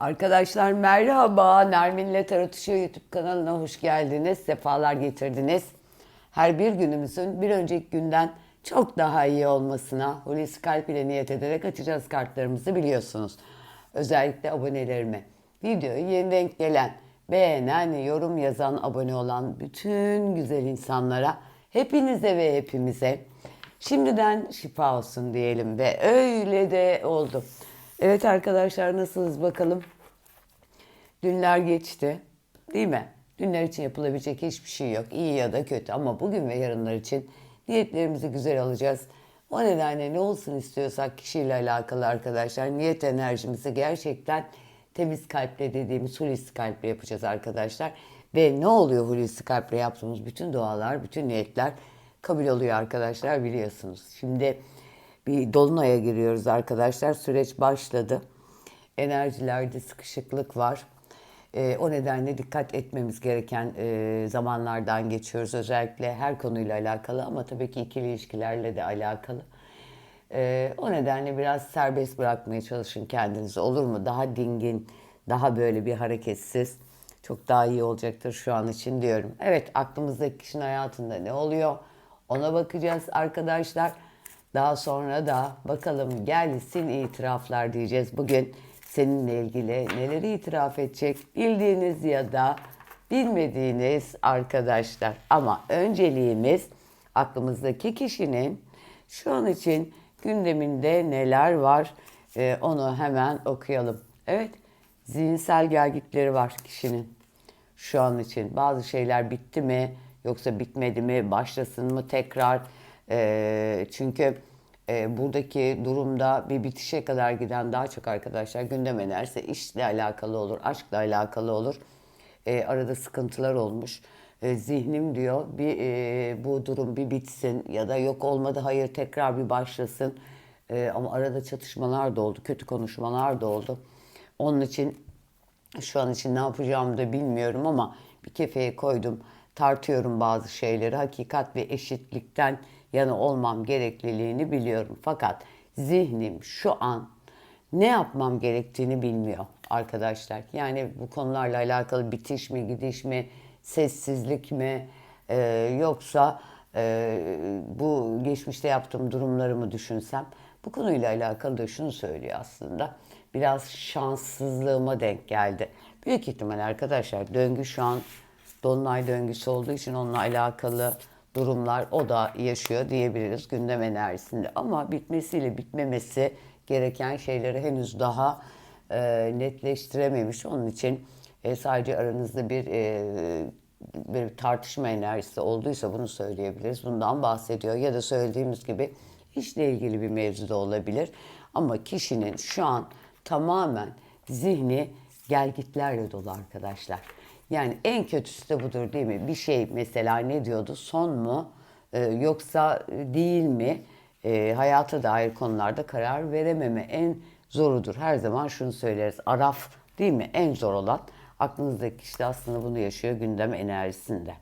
Arkadaşlar merhaba. Nermin'le Tarot Işığı YouTube kanalına hoş geldiniz. Sefalar getirdiniz. Her bir günümüzün bir önceki günden çok daha iyi olmasına Hulusi Kalp ile niyet ederek açacağız kartlarımızı biliyorsunuz. Özellikle abonelerime. Videoyu yeni denk gelen, beğenen, yorum yazan, abone olan bütün güzel insanlara, hepinize ve hepimize şimdiden şifa olsun diyelim ve öyle de oldu. Evet arkadaşlar nasılsınız bakalım? Dünler geçti değil mi? Dünler için yapılabilecek hiçbir şey yok. iyi ya da kötü ama bugün ve yarınlar için niyetlerimizi güzel alacağız. O nedenle ne olsun istiyorsak kişiyle alakalı arkadaşlar niyet enerjimizi gerçekten temiz kalple dediğimiz hulusi kalple yapacağız arkadaşlar. Ve ne oluyor hulusi kalple yaptığımız bütün dualar, bütün niyetler kabul oluyor arkadaşlar biliyorsunuz. Şimdi bir dolunaya giriyoruz arkadaşlar. Süreç başladı. Enerjilerde sıkışıklık var. Ee, o nedenle dikkat etmemiz gereken e, zamanlardan geçiyoruz. Özellikle her konuyla alakalı ama tabii ki ikili ilişkilerle de alakalı. Ee, o nedenle biraz serbest bırakmaya çalışın kendinizi olur mu? Daha dingin, daha böyle bir hareketsiz. Çok daha iyi olacaktır şu an için diyorum. Evet aklımızdaki kişinin hayatında ne oluyor? Ona bakacağız arkadaşlar. Daha sonra da bakalım gelsin itiraflar diyeceğiz. Bugün seninle ilgili neleri itiraf edecek bildiğiniz ya da bilmediğiniz arkadaşlar. Ama önceliğimiz aklımızdaki kişinin şu an için gündeminde neler var Ee, onu hemen okuyalım. Evet zihinsel gelgitleri var kişinin şu an için. Bazı şeyler bitti mi yoksa bitmedi mi başlasın mı tekrar Çünkü buradaki durumda bir bitişe kadar giden daha çok arkadaşlar gündem enerjisi işle alakalı olur, aşkla alakalı olur. Arada sıkıntılar olmuş. Zihnim diyor bir bu durum bir bitsin ya da yok olmadı hayır tekrar bir başlasın. Ama arada çatışmalar da oldu, kötü konuşmalar da oldu. Onun için şu an için ne yapacağımı da bilmiyorum ama bir kefeye koydum. Tartıyorum bazı şeyleri. Hakikat ve eşitlikten yana olmam gerekliliğini biliyorum. Fakat zihnim şu an ne yapmam gerektiğini bilmiyor arkadaşlar. Yani bu konularla alakalı bitiş mi, gidiş mi, sessizlik mi e, yoksa e, bu geçmişte yaptığım durumlarımı düşünsem bu konuyla alakalı da şunu söylüyor aslında. Biraz şanssızlığıma denk geldi. Büyük ihtimal arkadaşlar döngü şu an dolunay döngüsü olduğu için onunla alakalı durumlar o da yaşıyor diyebiliriz gündem enerjisinde. Ama bitmesiyle bitmemesi gereken şeyleri henüz daha e, netleştirememiş. Onun için e, sadece aranızda bir e, bir tartışma enerjisi olduysa bunu söyleyebiliriz. Bundan bahsediyor. Ya da söylediğimiz gibi işle ilgili bir mevzu da olabilir. Ama kişinin şu an tamamen zihni gelgitlerle dolu arkadaşlar. Yani en kötüsü de budur değil mi? Bir şey mesela ne diyordu? Son mu? Ee, yoksa değil mi? Ee, hayata dair konularda karar verememe en zorudur. Her zaman şunu söyleriz. Araf değil mi? En zor olan. Aklınızdaki kişi de aslında bunu yaşıyor gündem enerjisinde.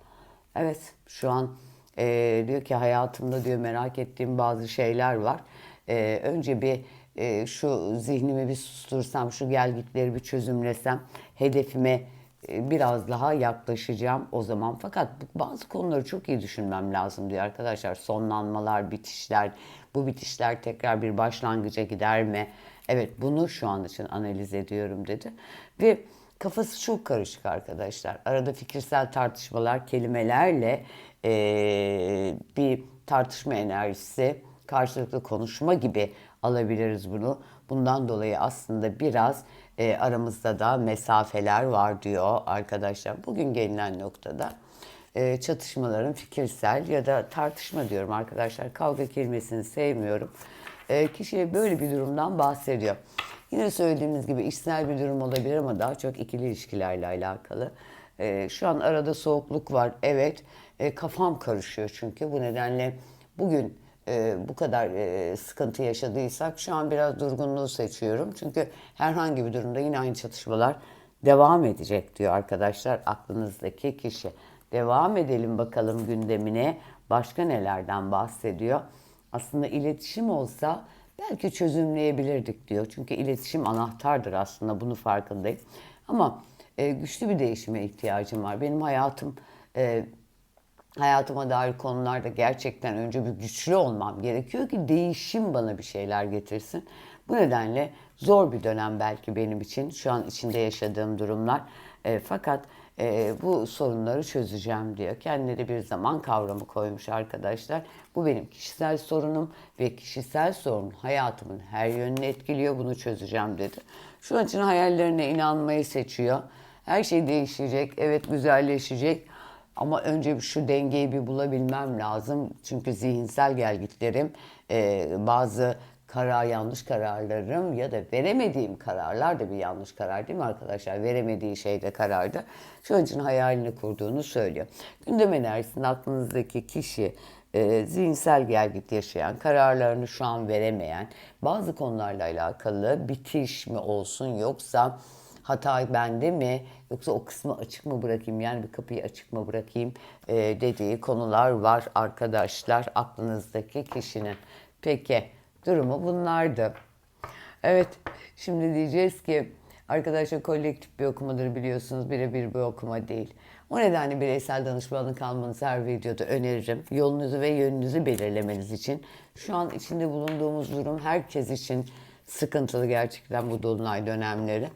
Evet şu an e, diyor ki hayatımda diyor merak ettiğim bazı şeyler var. E, önce bir e, şu zihnimi bir sustursam, şu gelgitleri bir çözümlesem, hedefime e, biraz daha yaklaşacağım o zaman. Fakat bazı konuları çok iyi düşünmem lazım diyor arkadaşlar. Sonlanmalar, bitişler, bu bitişler tekrar bir başlangıca gider mi? Evet bunu şu an için analiz ediyorum dedi. Ve kafası çok karışık arkadaşlar. Arada fikirsel tartışmalar, kelimelerle e, bir tartışma enerjisi, karşılıklı konuşma gibi alabiliriz bunu. Bundan dolayı aslında biraz e, aramızda da mesafeler var diyor arkadaşlar. Bugün gelinen noktada e, çatışmaların fikirsel ya da tartışma diyorum arkadaşlar. Kavga kelimesini sevmiyorum. E, kişiye böyle bir durumdan bahsediyor. Yine söylediğimiz gibi işsel bir durum olabilir ama daha çok ikili ilişkilerle alakalı. E, şu an arada soğukluk var. Evet e, kafam karışıyor çünkü bu nedenle bugün e, bu kadar e, sıkıntı yaşadıysak şu an biraz durgunluğu seçiyorum. Çünkü herhangi bir durumda yine aynı çatışmalar devam edecek diyor arkadaşlar aklınızdaki kişi. Devam edelim bakalım gündemine. Başka nelerden bahsediyor? Aslında iletişim olsa belki çözümleyebilirdik diyor. Çünkü iletişim anahtardır aslında bunu farkındayım. Ama e, güçlü bir değişime ihtiyacım var. Benim hayatım hayatıma dair konularda gerçekten önce bir güçlü olmam gerekiyor ki değişim bana bir şeyler getirsin. Bu nedenle zor bir dönem belki benim için şu an içinde yaşadığım durumlar. E, fakat e, bu sorunları çözeceğim diyor. Kendine de bir zaman kavramı koymuş arkadaşlar. Bu benim kişisel sorunum ve kişisel sorun hayatımın her yönünü etkiliyor. Bunu çözeceğim dedi. Şu an için hayallerine inanmayı seçiyor. Her şey değişecek, evet güzelleşecek. Ama önce şu dengeyi bir bulabilmem lazım. Çünkü zihinsel gelgitlerim, e, bazı karar yanlış kararlarım ya da veremediğim kararlar da bir yanlış karar değil mi arkadaşlar? Veremediği şey de karardı. Şu için hayalini kurduğunu söylüyor. Gündem enerjisinde aklınızdaki kişi e, zihinsel gelgit yaşayan, kararlarını şu an veremeyen, bazı konularla alakalı bitiş mi olsun yoksa hata bende mi yoksa o kısmı açık mı bırakayım yani bir kapıyı açık mı bırakayım e, dediği konular var arkadaşlar aklınızdaki kişinin. Peki durumu bunlardı. Evet şimdi diyeceğiz ki arkadaşlar kolektif bir okumadır biliyorsunuz birebir bir okuma değil. O nedenle bireysel danışmanlık almanızı her videoda öneririm. Yolunuzu ve yönünüzü belirlemeniz için. Şu an içinde bulunduğumuz durum herkes için sıkıntılı gerçekten bu dolunay dönemleri.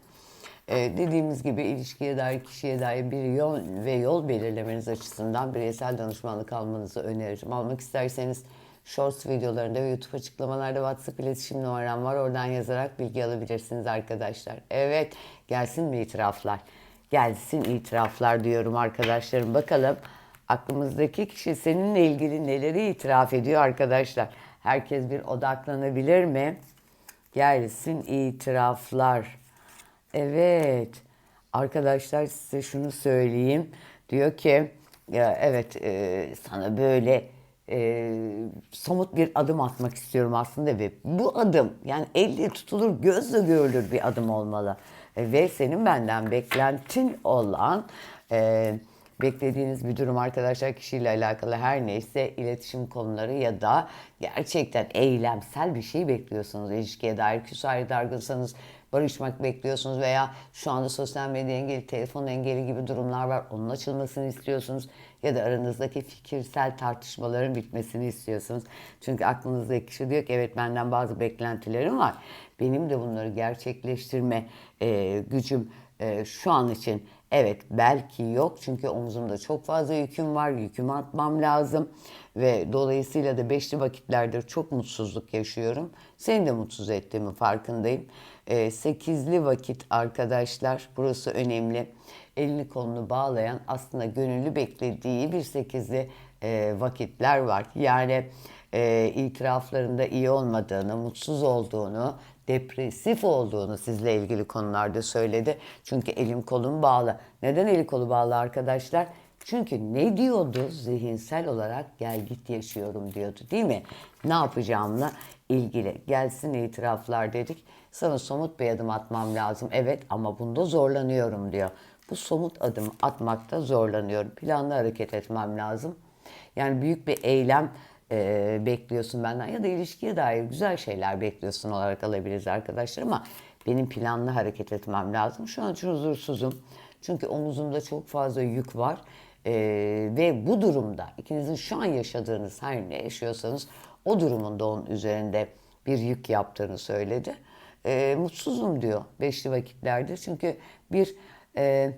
Ee, dediğimiz gibi ilişkiye dair, kişiye dair bir yol ve yol belirlemeniz açısından bireysel danışmanlık almanızı öneririm. Almak isterseniz Shorts videolarında ve YouTube açıklamalarda WhatsApp iletişim numaram var. Oradan yazarak bilgi alabilirsiniz arkadaşlar. Evet, gelsin mi itiraflar? Gelsin itiraflar diyorum arkadaşlarım. Bakalım aklımızdaki kişi seninle ilgili neleri itiraf ediyor arkadaşlar? Herkes bir odaklanabilir mi? Gelsin itiraflar. Evet. Arkadaşlar size şunu söyleyeyim. Diyor ki ya evet e, sana böyle e, somut bir adım atmak istiyorum aslında ve bu adım yani elle tutulur gözle görülür bir adım olmalı. E, ve senin benden beklentin olan e, beklediğiniz bir durum arkadaşlar kişiyle alakalı her neyse iletişim konuları ya da gerçekten eylemsel bir şey bekliyorsunuz ilişkiye dair küs dargınsanız barışmak bekliyorsunuz veya şu anda sosyal medya engeli, telefon engeli gibi durumlar var. Onun açılmasını istiyorsunuz ya da aranızdaki fikirsel tartışmaların bitmesini istiyorsunuz. Çünkü aklınızdaki kişi diyor ki evet benden bazı beklentilerim var. Benim de bunları gerçekleştirme e, gücüm e, şu an için evet belki yok çünkü omuzumda çok fazla yüküm var. Yükümü atmam lazım ve dolayısıyla da beşli vakitlerdir çok mutsuzluk yaşıyorum. Seni de mutsuz ettiğimi farkındayım. E, sekizli vakit arkadaşlar burası önemli. Elini kolunu bağlayan aslında gönüllü beklediği bir sekizli e, vakitler var. Yani e, itiraflarında iyi olmadığını, mutsuz olduğunu, depresif olduğunu sizle ilgili konularda söyledi. Çünkü elim kolum bağlı. Neden eli kolu bağlı arkadaşlar? Çünkü ne diyordu? Zihinsel olarak gel git yaşıyorum diyordu değil mi? Ne yapacağımla ilgili. Gelsin itiraflar dedik. Sana somut bir adım atmam lazım. Evet ama bunda zorlanıyorum diyor. Bu somut adım atmakta zorlanıyorum. Planlı hareket etmem lazım. Yani büyük bir eylem e, bekliyorsun benden ya da ilişkiye dair güzel şeyler bekliyorsun olarak alabiliriz arkadaşlar ama benim planlı hareket etmem lazım. Şu an için huzursuzum. Çünkü omuzumda çok fazla yük var. E, ve bu durumda ikinizin şu an yaşadığınız her ne yaşıyorsanız o durumun da onun üzerinde bir yük yaptığını söyledi. E, mutsuzum diyor beşli vakitlerde. Çünkü bir e,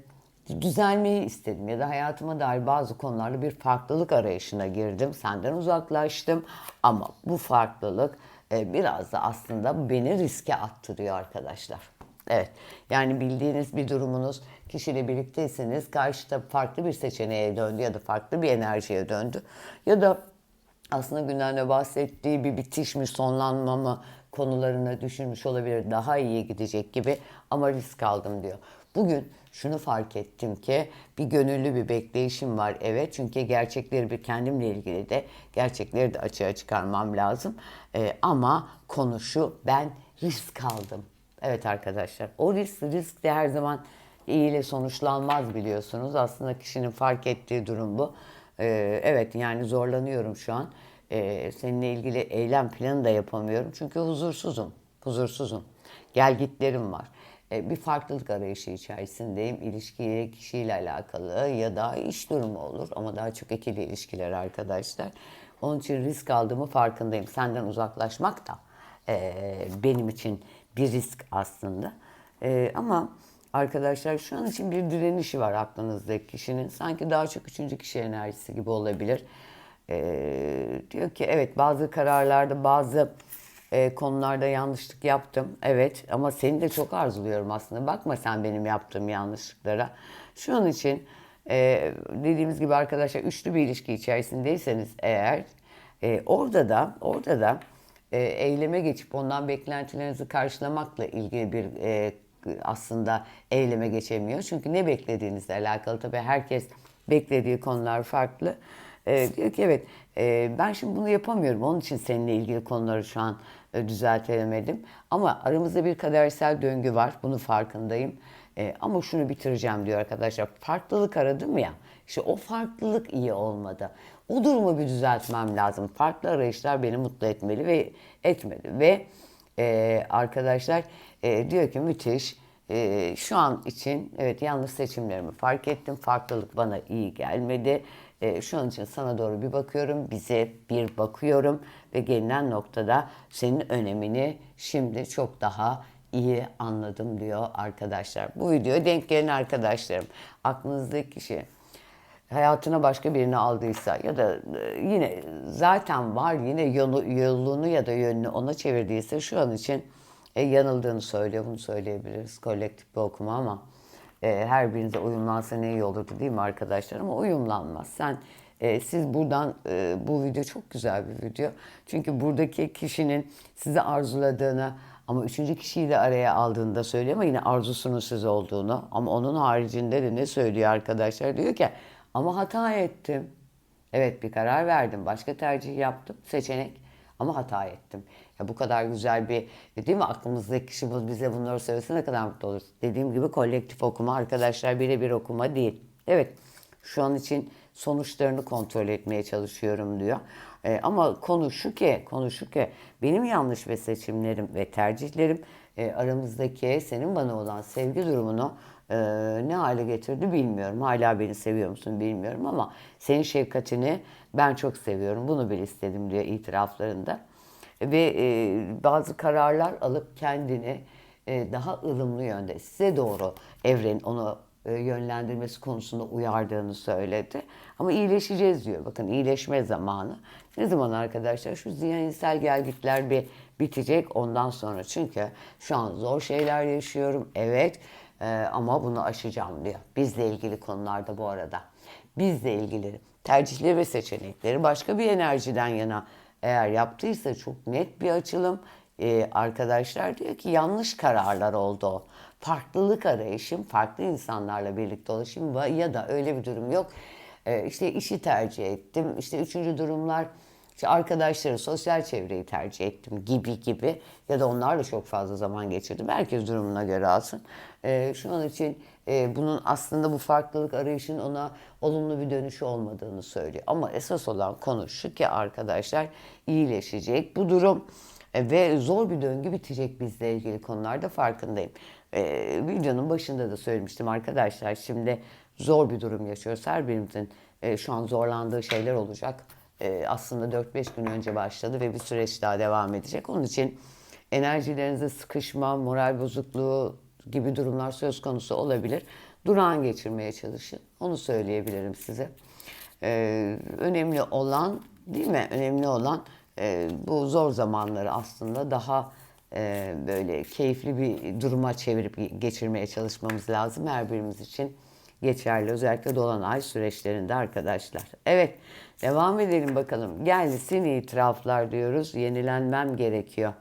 düzelmeyi istedim ya da hayatıma dair bazı konularda bir farklılık arayışına girdim. Senden uzaklaştım ama bu farklılık e, biraz da aslında beni riske attırıyor arkadaşlar. Evet yani bildiğiniz bir durumunuz kişiyle birlikteyseniz karşıda farklı bir seçeneğe döndü ya da farklı bir enerjiye döndü. Ya da aslında gündemde bahsettiği bir bitiş mi sonlanma mı konularını düşünmüş olabilir. Daha iyi gidecek gibi ama risk aldım diyor. Bugün şunu fark ettim ki bir gönüllü bir bekleyişim var evet çünkü gerçekleri bir kendimle ilgili de gerçekleri de açığa çıkarmam lazım ee, ama konu şu ben risk aldım evet arkadaşlar o risk risk de her zaman iyi ile sonuçlanmaz biliyorsunuz aslında kişinin fark ettiği durum bu ee, evet yani zorlanıyorum şu an e, seninle ilgili eylem planı da yapamıyorum. Çünkü huzursuzum, huzursuzum. Gelgitlerim var. E, bir farklılık arayışı içerisindeyim. İlişkiye, kişiyle alakalı ya da iş durumu olur ama daha çok ikili ilişkiler arkadaşlar. Onun için risk aldığımı farkındayım. Senden uzaklaşmak da e, benim için bir risk aslında. E, ama arkadaşlar şu an için bir direnişi var aklınızdaki kişinin. Sanki daha çok üçüncü kişi enerjisi gibi olabilir. E, diyor ki evet bazı kararlarda bazı e, konularda yanlışlık yaptım. Evet ama seni de çok arzuluyorum aslında. Bakma sen benim yaptığım yanlışlıklara. Şu an için e, dediğimiz gibi arkadaşlar üçlü bir ilişki içerisindeyseniz eğer e, orada da orada da e, eyleme geçip ondan beklentilerinizi karşılamakla ilgili bir e, aslında eyleme geçemiyor. Çünkü ne beklediğinizle alakalı tabii herkes beklediği konular farklı. E, diyor ki evet e, ben şimdi bunu yapamıyorum. Onun için seninle ilgili konuları şu an e, düzeltemedim. Ama aramızda bir kadersel döngü var. Bunu farkındayım. E, ama şunu bitireceğim diyor arkadaşlar. Farklılık aradım ya. İşte o farklılık iyi olmadı. O durumu bir düzeltmem lazım. Farklı arayışlar beni mutlu etmeli ve etmedi. Ve e, arkadaşlar e, diyor ki müthiş. E, şu an için evet yanlış seçimlerimi fark ettim. Farklılık bana iyi gelmedi. E, şu an için sana doğru bir bakıyorum. Bize bir bakıyorum. Ve gelinen noktada senin önemini şimdi çok daha iyi anladım diyor arkadaşlar. Bu videoya denk gelen arkadaşlarım. Aklınızdaki kişi hayatına başka birini aldıysa ya da e, yine zaten var yine yolu, yolunu ya da yönünü ona çevirdiyse şu an için e, yanıldığını söylüyor. Bunu söyleyebiliriz kolektif bir okuma ama e, her birinize uyumlansa ne iyi olurdu değil mi arkadaşlar? Ama uyumlanmaz. Sen e, siz buradan e, bu video çok güzel bir video. Çünkü buradaki kişinin sizi arzuladığını ama üçüncü kişiyi de araya aldığında söylüyor ama yine arzusunun siz olduğunu. Ama onun haricinde de ne söylüyor arkadaşlar? Diyor ki ama hata ettim. Evet bir karar verdim. Başka tercih yaptım. Seçenek. Ama hata ettim. Ya bu kadar güzel bir değil mi aklımızdaki kişi bize bunları söylese ne kadar mutlu oluruz. Dediğim gibi kolektif okuma arkadaşlar birebir okuma değil. Evet şu an için sonuçlarını kontrol etmeye çalışıyorum diyor. Ee, ama konu şu ki, konu şu ki benim yanlış ve seçimlerim ve tercihlerim e, aramızdaki senin bana olan sevgi durumunu e, ne hale getirdi bilmiyorum. Hala beni seviyor musun bilmiyorum ama senin şefkatini ben çok seviyorum. Bunu bil istedim diyor itiraflarında. Ve e, bazı kararlar alıp kendini e, daha ılımlı yönde size doğru evren onu e, yönlendirmesi konusunda uyardığını söyledi. Ama iyileşeceğiz diyor. Bakın iyileşme zamanı. Ne zaman arkadaşlar? Şu zihinsel gelgitler bir bitecek ondan sonra. Çünkü şu an zor şeyler yaşıyorum. Evet e, ama bunu aşacağım diyor. Bizle ilgili konularda bu arada. Bizle ilgili tercihleri ve seçenekleri başka bir enerjiden yana eğer yaptıysa çok net bir açılım. Ee, arkadaşlar diyor ki yanlış kararlar oldu. Farklılık arayışım, farklı insanlarla birlikte dolaşım va- ya da öyle bir durum yok. Ee, işte işi tercih ettim. İşte üçüncü durumlar işte arkadaşları, sosyal çevreyi tercih ettim gibi gibi. Ya da onlarla çok fazla zaman geçirdim. Herkes durumuna göre alsın. Ee, şu an için e, bunun aslında bu farklılık arayışın ona olumlu bir dönüşü olmadığını söylüyor. Ama esas olan konu şu ki arkadaşlar iyileşecek bu durum e, ve zor bir döngü bitecek bizle ilgili konularda farkındayım. E, videonun başında da söylemiştim arkadaşlar şimdi zor bir durum yaşıyoruz. Her birimizin e, şu an zorlandığı şeyler olacak. E, aslında 4-5 gün önce başladı ve bir süreç daha devam edecek. Onun için enerjilerinize sıkışma, moral bozukluğu gibi durumlar söz konusu olabilir. Durağan geçirmeye çalışın. Onu söyleyebilirim size. Ee, önemli olan değil mi? Önemli olan e, bu zor zamanları aslında daha e, böyle keyifli bir duruma çevirip geçirmeye çalışmamız lazım her birimiz için geçerli. Özellikle dolunay süreçlerinde arkadaşlar. Evet devam edelim bakalım. Gelsin itiraflar diyoruz. Yenilenmem gerekiyor.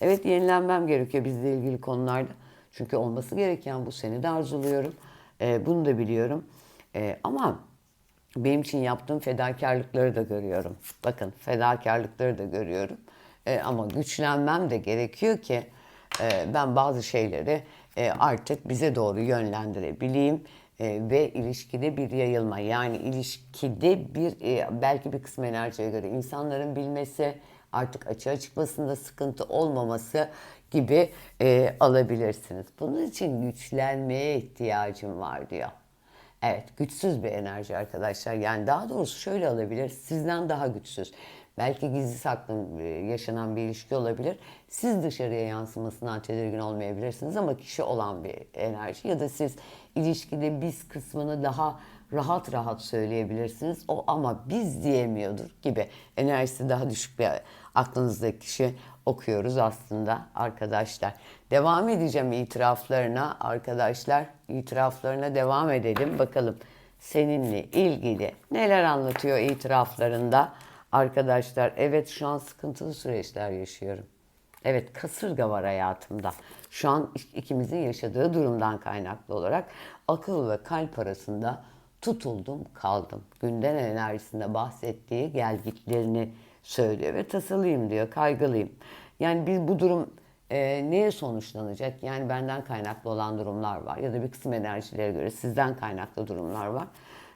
Evet yenilenmem gerekiyor bizle ilgili konularda. Çünkü olması gereken bu. Seni de arzuluyorum. Ee, bunu da biliyorum. Ee, ama benim için yaptığım fedakarlıkları da görüyorum. Bakın fedakarlıkları da görüyorum. Ee, ama güçlenmem de gerekiyor ki e, ben bazı şeyleri e, artık bize doğru yönlendirebileyim. E, ve ilişkide bir yayılma. Yani ilişkide bir e, belki bir kısım enerjiye göre insanların bilmesi, artık açığa çıkmasında sıkıntı olmaması gibi e, alabilirsiniz. Bunun için güçlenmeye ihtiyacım var diyor. Evet, güçsüz bir enerji arkadaşlar. Yani daha doğrusu şöyle olabilir, sizden daha güçsüz. Belki gizli saklı e, yaşanan bir ilişki olabilir. Siz dışarıya yansımasından tedirgin olmayabilirsiniz ama kişi olan bir enerji. Ya da siz ilişkide biz kısmını daha rahat rahat söyleyebilirsiniz. O ama biz diyemiyordur gibi enerjisi daha düşük bir aklınızdaki kişi okuyoruz aslında arkadaşlar. Devam edeceğim itiraflarına arkadaşlar. İtiraflarına devam edelim. Bakalım seninle ilgili neler anlatıyor itiraflarında arkadaşlar. Evet şu an sıkıntılı süreçler yaşıyorum. Evet kasırga var hayatımda. Şu an ikimizin yaşadığı durumdan kaynaklı olarak akıl ve kalp arasında tutuldum kaldım. Günden enerjisinde bahsettiği gelgitlerini söylüyor ve tasılıyım diyor, kaygılıyım. Yani biz bu durum e, neye sonuçlanacak? Yani benden kaynaklı olan durumlar var ya da bir kısım enerjilere göre sizden kaynaklı durumlar var.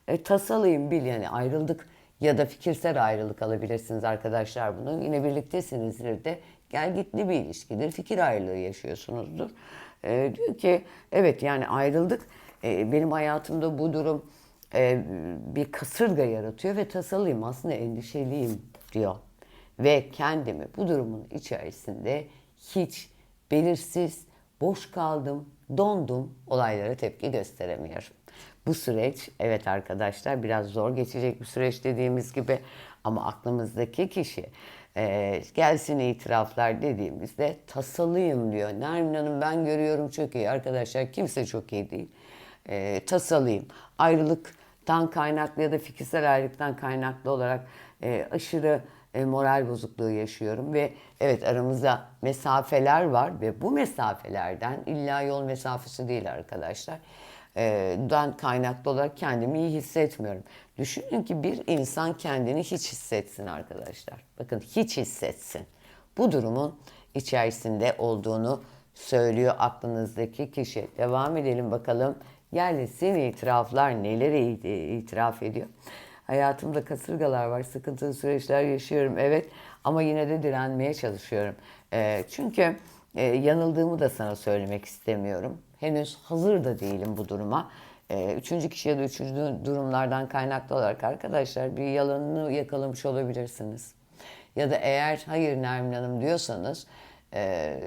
E, tasalıyım bil yani ayrıldık ya da fikirsel ayrılık alabilirsiniz arkadaşlar bunu. Yine birliktesinizdir de gel gitli bir ilişkidir. Fikir ayrılığı yaşıyorsunuzdur. E, diyor ki evet yani ayrıldık. E, benim hayatımda bu durum e, bir kasırga yaratıyor ve tasalıyım aslında endişeliyim diyor. Ve kendimi bu durumun içerisinde hiç belirsiz, boş kaldım, dondum, olaylara tepki gösteremiyorum. Bu süreç evet arkadaşlar biraz zor geçecek bir süreç dediğimiz gibi ama aklımızdaki kişi e, gelsin itiraflar dediğimizde tasalıyım diyor. Nermin Hanım ben görüyorum çok iyi arkadaşlar kimse çok iyi değil. E, tasalıyım. Ayrılıktan kaynaklı ya da fikirsel ayrılıktan kaynaklı olarak e, aşırı e, moral bozukluğu yaşıyorum ve evet aramızda mesafeler var ve bu mesafelerden illa yol mesafesi değil arkadaşlar. E, dan kaynaklı olarak kendimi iyi hissetmiyorum. Düşünün ki bir insan kendini hiç hissetsin arkadaşlar. Bakın hiç hissetsin. Bu durumun içerisinde olduğunu söylüyor aklınızdaki kişi. Devam edelim bakalım. Yerlesin itiraflar neleri itiraf ediyor. Hayatımda kasırgalar var, sıkıntılı süreçler yaşıyorum evet ama yine de direnmeye çalışıyorum. E, çünkü e, yanıldığımı da sana söylemek istemiyorum. Henüz hazır da değilim bu duruma. E, üçüncü kişi ya da üçüncü durumlardan kaynaklı olarak arkadaşlar bir yalanını yakalamış olabilirsiniz. Ya da eğer hayır Nermin Hanım diyorsanız e,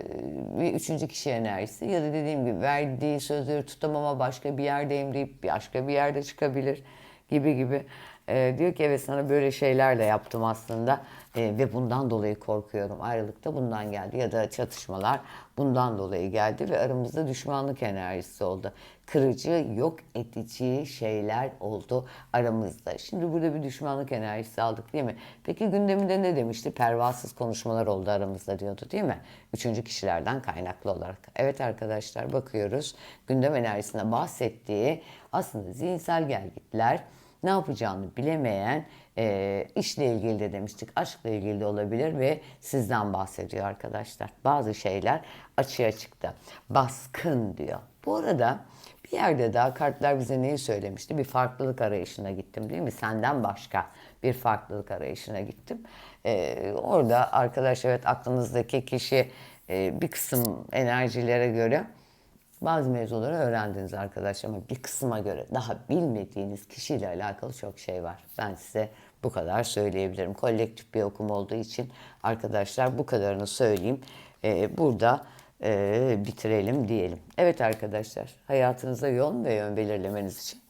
bir üçüncü kişi enerjisi ya da dediğim gibi verdiği sözleri tutamama başka bir yerdeyim deyip başka bir yerde çıkabilir gibi gibi. E, diyor ki evet sana böyle şeyler de yaptım aslında e, ve bundan dolayı korkuyorum. Ayrılık da bundan geldi ya da çatışmalar bundan dolayı geldi ve aramızda düşmanlık enerjisi oldu. Kırıcı, yok edici şeyler oldu aramızda. Şimdi burada bir düşmanlık enerjisi aldık değil mi? Peki gündeminde ne demişti? Pervasız konuşmalar oldu aramızda diyordu değil mi? Üçüncü kişilerden kaynaklı olarak. Evet arkadaşlar bakıyoruz. Gündem enerjisinde bahsettiği aslında zihinsel gelgitler, ne yapacağını bilemeyen e, işle ilgili de demiştik. Aşkla ilgili de olabilir ve sizden bahsediyor arkadaşlar. Bazı şeyler açığa çıktı. Baskın diyor. Bu arada bir yerde daha kartlar bize neyi söylemişti? Bir farklılık arayışına gittim değil mi? Senden başka bir farklılık arayışına gittim. Ee, orada arkadaş evet aklınızdaki kişi e, bir kısım enerjilere göre bazı mevzuları öğrendiniz arkadaşlar ama bir kısma göre daha bilmediğiniz kişiyle alakalı çok şey var. Ben size bu kadar söyleyebilirim. Kolektif bir okum olduğu için arkadaşlar bu kadarını söyleyeyim. Ee, burada e, bitirelim diyelim. Evet arkadaşlar hayatınıza yol ve yön belirlemeniz için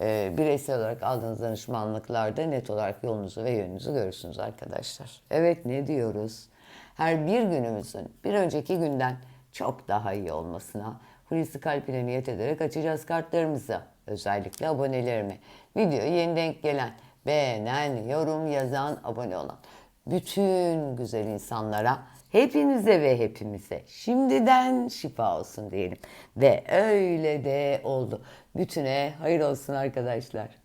e, bireysel olarak aldığınız danışmanlıklarda net olarak yolunuzu ve yönünüzü görürsünüz arkadaşlar. Evet ne diyoruz? Her bir günümüzün bir önceki günden çok daha iyi olmasına Hulusi Kalp ile niyet ederek açacağız kartlarımızı. Özellikle abonelerimi. Videoya yeni denk gelen, beğenen, yorum yazan, abone olan bütün güzel insanlara hepinize ve hepimize şimdiden şifa olsun diyelim. Ve öyle de oldu. Bütüne hayır olsun arkadaşlar.